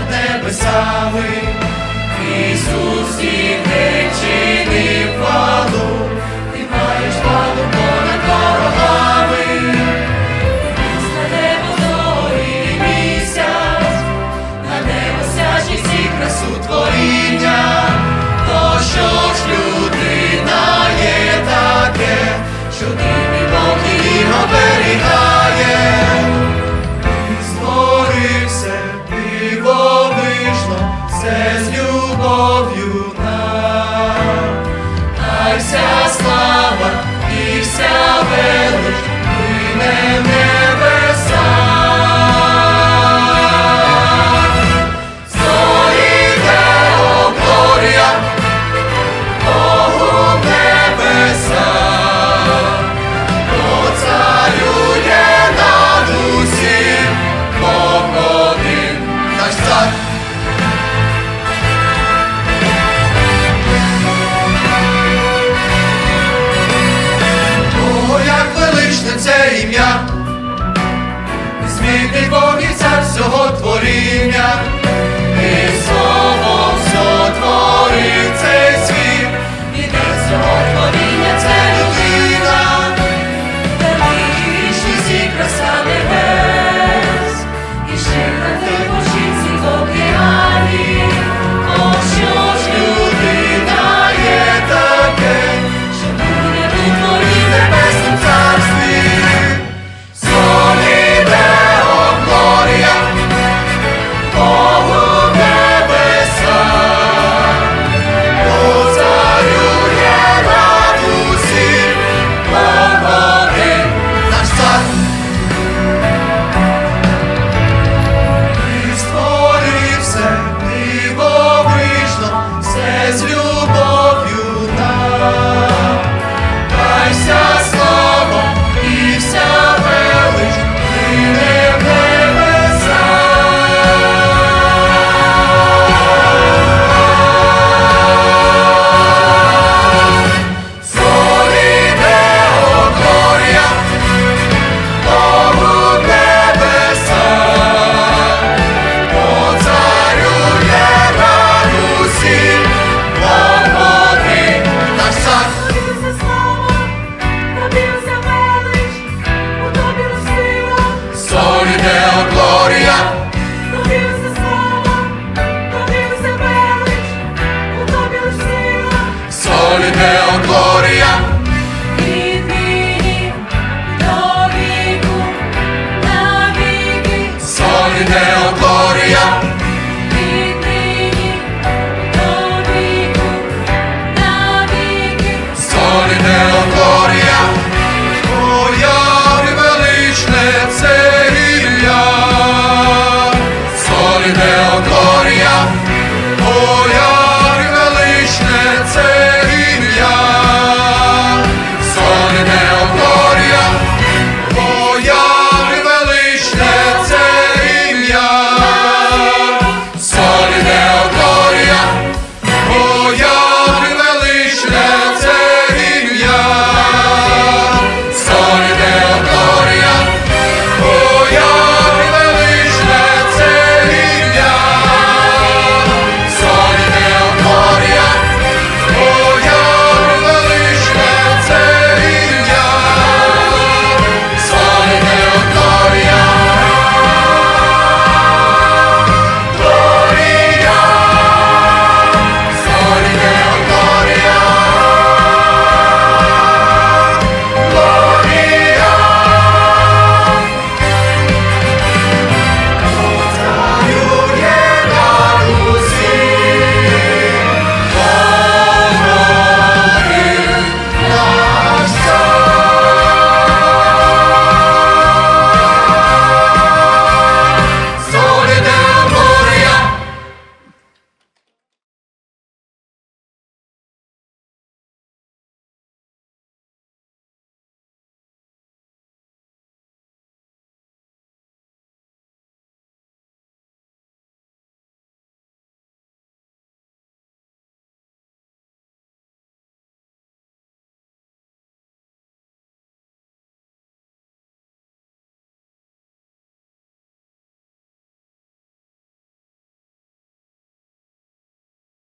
над небесами, Ісус і вся слава і вся вера. коріння. Lord in heaven.